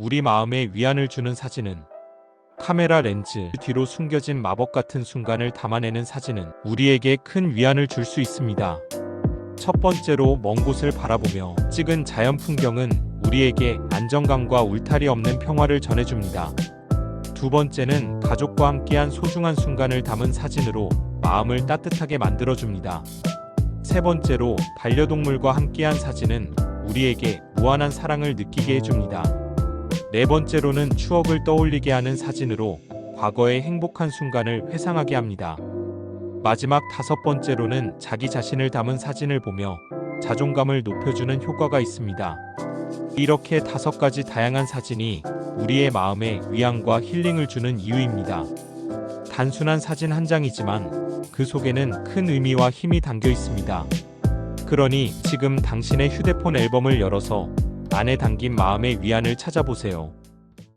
우리 마음에 위안을 주는 사진은 카메라 렌즈 뒤로 숨겨진 마법 같은 순간을 담아내는 사진은 우리에게 큰 위안을 줄 수 있습니다. 첫 번째로 먼 곳을 바라보며 찍은 자연 풍경은 우리에게 안정감과 울타리 없는 평화를 전해줍니다. 두 번째는 가족과 함께한 소중한 순간을 담은 사진으로 마음을 따뜻하게 만들어줍니다. 세 번째로 반려동물과 함께한 사진은 우리에게 무한한 사랑을 느끼게 해줍니다. 네 번째로는 추억을 떠올리게 하는 사진으로 과거의 행복한 순간을 회상하게 합니다. 마지막 다섯 번째로는 자기 자신을 담은 사진을 보며 자존감을 높여주는 효과가 있습니다. 이렇게 다섯 가지 다양한 사진이 우리의 마음에 위안과 힐링을 주는 이유입니다. 단순한 사진 한 장이지만 그 속에는 큰 의미와 힘이 담겨 있습니다. 그러니 지금 당신의 휴대폰 앨범을 열어서 안에 담긴 마음의 위안을 찾아보세요.